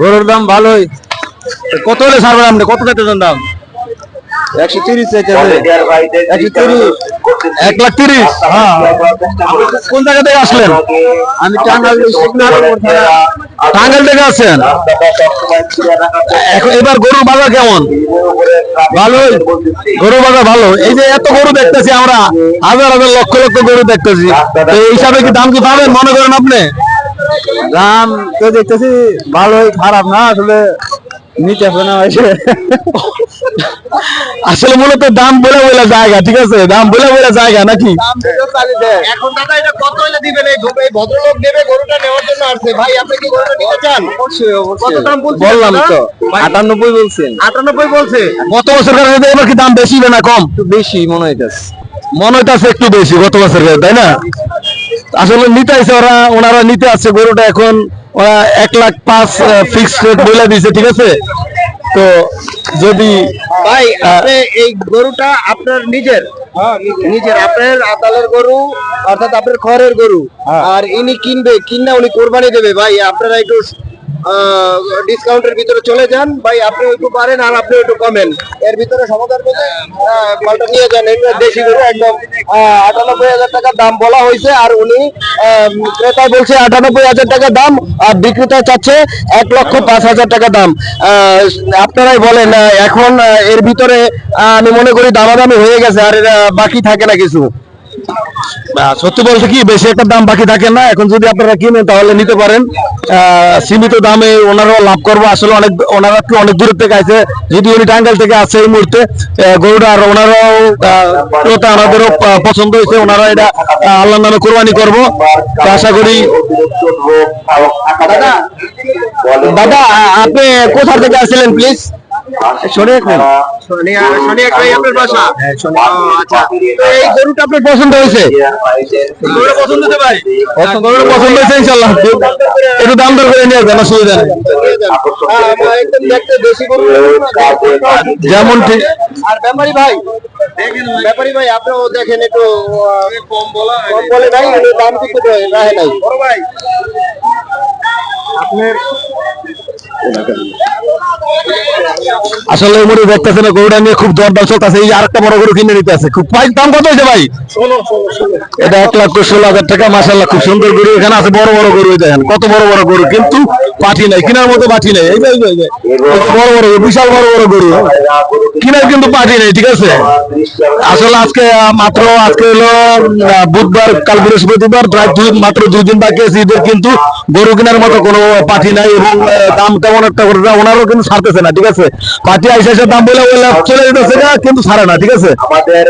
গরুর দাম ভালোই। কত হলে ছাড়বেন আপনি? কত চাইতেছেন দাম? একশো তিরিশ চাইতেছে একশো তিরিশ। এক লাখ তিরিশ? হ্যাঁ। কোন জায়গা থেকে আসলেন? আমি টাঙ্গাইল থেকে এবার গরুর বাজার কেমন? ভালোই। গরু বাজার ভালো। এই যে এত গরু দেখতেছি আমরা হাজার হাজার লক্ষ লক্ষ গরু দেখতেছি। তো এই হিসাবে কি দাম কি পাবেন মনে করেন আপনি? দাম তো দেখতেছি ভালোই খারাপ না আসলে নিতে হবে না আসলে মূলত দাম বলে বলে জায়গা ঠিক আছে? দাম বলে বলে জায়গা নাকি? এখন দাদা এটা কত হলে দিবেন? এই ভদ্রলোক নেবে গরুটা নেওয়ার জন্য আসছে। ভাই আপনি কি গরুটা নিতে চান? কত দাম বলছেন বললাম তো ভাই, আটানব্বই বলছেন। আটানব্বই বলছে। গত বছর এবার কি দাম বেশি না কম? একটু বেশি মনে হইতেছে। মনে হইতেছে একটু বেশি গত বছর তাই না? আসলে নিতে আছে ওরা ওনারা নিতে আসছে গরুটা এখন ওরা এক লাখ পাঁচ ফিক্স রেট বলে দিয়েছে ঠিক আছে? তো যদি ভাই আপনি এই গরুটা আপনার নিজের। নিজের। আপনার আতালের গরু অর্থাৎ আপনার খড়ের গরু। আর ইনি কিনবে কিনা উনি কোরবানি দেবে। ভাই আপনারা একটু ডিসকাউন্টের ভিতরে চলে যান। ভাই, আপনি একটু পারেন আর আপনি একটু কমেন। এর ভিতরে সমাধান করে মালটা নিয়ে যান। এটা দেশি গরু একদম আটানব্বই হাজার টাকা দাম বলা হয়েছে। আর উনি ক্রেতা বলছে আটানব্বই হাজার টাকা দাম আর বিক্রেতা চাচ্ছে এক লক্ষ পাঁচ হাজার টাকা দাম। আপনারাই বলেন এখন এর ভিতরে আমি মনে করি দামাদামি হয়ে গেছে আর বাকি থাকে না কিছু। সত্যি বলতে কি বেশি একটা দাম বাকি থাকে না। এখন যদি আপনারা কিনেন তাহলে নিতে পারেন। সীমিত দামে ওনারাও লাভ করব। আসলে অনেক ওনারা কি অনেক দূর থেকে আছে যদি উনি টাঙ্গাইল থেকে আসছে এই মুহূর্তে গরুটা আর ওনারাও ক্রেতা পছন্দ হয়েছে। ওনারা এটা আহ, আল্লাহর নামে কোরবানি করব। আশা করি দাদা আপনি কোথা থেকে আসছিলেন প্লিজ ভাই আপনার বাসা আচ্ছা। এই গরুটা আপনার পছন্দ হয়েছে? গরুটা পছন্দ হতে ভাই। গরুটা পছন্দ হয়েছে একটু দাম দর করে নিয়ে যাবেন অসুবিধা নেই। হ্যাঁ, যেমন ঠিক। আর ব্যাপারী ভাই ব্যাপারী ভাই আপনিও দেখেন একটু কম বলে ভাই দাম কিন্তু রাহে নাই। বড় ভাই। আপনার আসলে দেখতেছে না গরুটা নিয়ে খুব দরদাম চলতেছে এই আরেকটা বড় গরু কিনে নিতে আছে। খুব দাম কত হয়েছে ভাই? এটা এক লাখ ষোলো হাজার টাকা মাসাল্লাহ খুব সুন্দর গরু। এখানে আছে বড় বড় গরু দেখেন কত বড় বড় গরু কিন্তু পাঠি নাই কেনার মতো পাঠি নাই। এই বড় বড় বিশাল বড় বড় গরু। কিনার কিন্তু পাঠি নাই ঠিক আছে? আসলে আজকে মাত্র আজকে হলো বুধবার কাল বৃহস্পতিবার প্রায় দুই মাত্র দুই দিন বাকি আছে ঈদের কিন্তু গরু কেনার মতো কোনো পাঠি নাই এবং দাম তেমন একটা ওনারও কিন্তু ছাড়তেছে না ঠিক আছে? পাঠি আইসা দাম বলে চলে যেতেছে কিন্তু ছাড়ে না ঠিক আছে? আমাদের